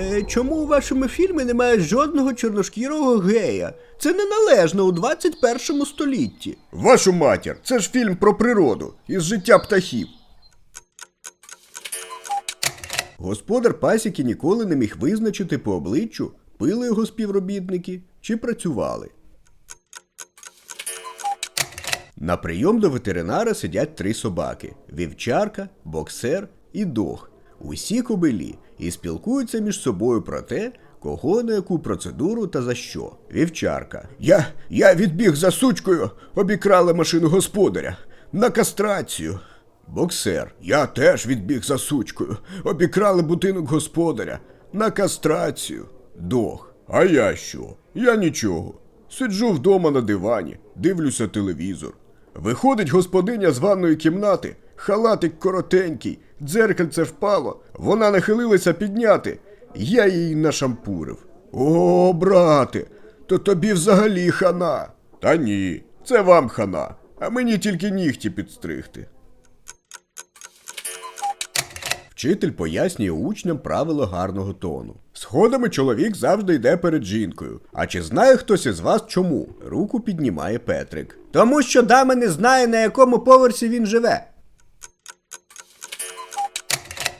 Е, чому у вашому фільмі немає жодного чорношкірого гея? Це неналежно у 21 столітті. Вашу матір, це ж фільм про природу із життя птахів. Господар пасіки ніколи не міг визначити по обличчю, пили його співробітники чи працювали. На прийом до ветеринара сидять три собаки: вівчарка, боксер і дог. Усі кобилі і спілкуються між собою про те, кого на яку процедуру та за що. Вівчарка. Я, я відбіг за сучкою, обікрали машину господаря. На кастрацію. Боксер. Я теж відбіг за сучкою. Обікрали будинок господаря. На кастрацію. Дог. А я що? Я нічого. Сиджу вдома на дивані, дивлюся телевізор. Виходить господиня з ванної кімнати, халатик коротенький, дзеркальце впало, вона нахилилася підняти. Я її нашампурив. О, брате, то тобі взагалі хана. Та ні, це вам хана, а мені тільки нігті підстригти. Вчитель пояснює учням правила гарного тону. Сходами чоловік завжди йде перед жінкою. А чи знає хтось із вас чому? Руку піднімає Петрик. Тому що дама не знає, на якому поверсі він живе.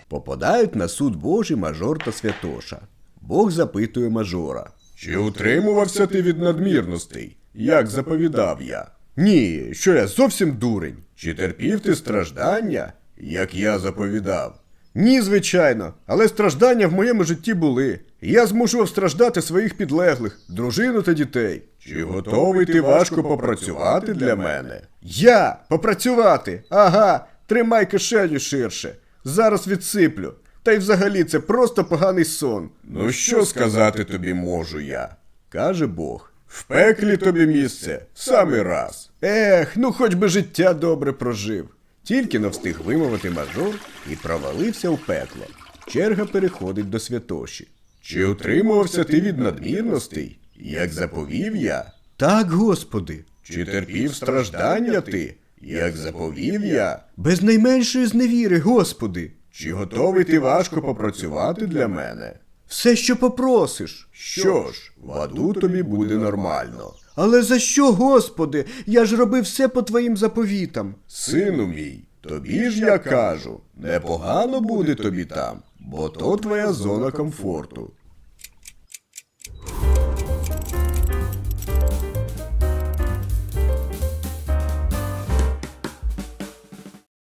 Попадають на суд Божий мажор та святоша. Бог запитує мажора. Чи утримувався ти від надмірностей, як заповідав я? Ні, що я зовсім дурень. Чи терпів ти страждання, як я заповідав? Ні, звичайно, але страждання в моєму житті були. Я змушував страждати своїх підлеглих, дружину та дітей. Чи готовий ти важко попрацювати для мене? Я попрацювати. Ага, тримай кишеню ширше. Зараз відсиплю. Та й взагалі це просто поганий сон, Ну що сказати тобі можу я? каже Бог. В пеклі тобі місце, в самий раз. Ех, ну хоч би життя добре прожив. Тільки не встиг вимовити мажор і провалився в пекло. Черга переходить до святоші. Чи утримувався ти від надмірностей, як заповів я? Так, господи, Чи терпів страждання ти, як заповів я? без найменшої зневіри, господи. Чи готовий ти важко попрацювати для мене? Все, що попросиш. Що ж, в аду тобі буде нормально. Але за що, господи? Я ж робив все по твоїм заповітам. Сину мій, тобі ж я кажу, непогано буде тобі там, бо то твоя зона комфорту.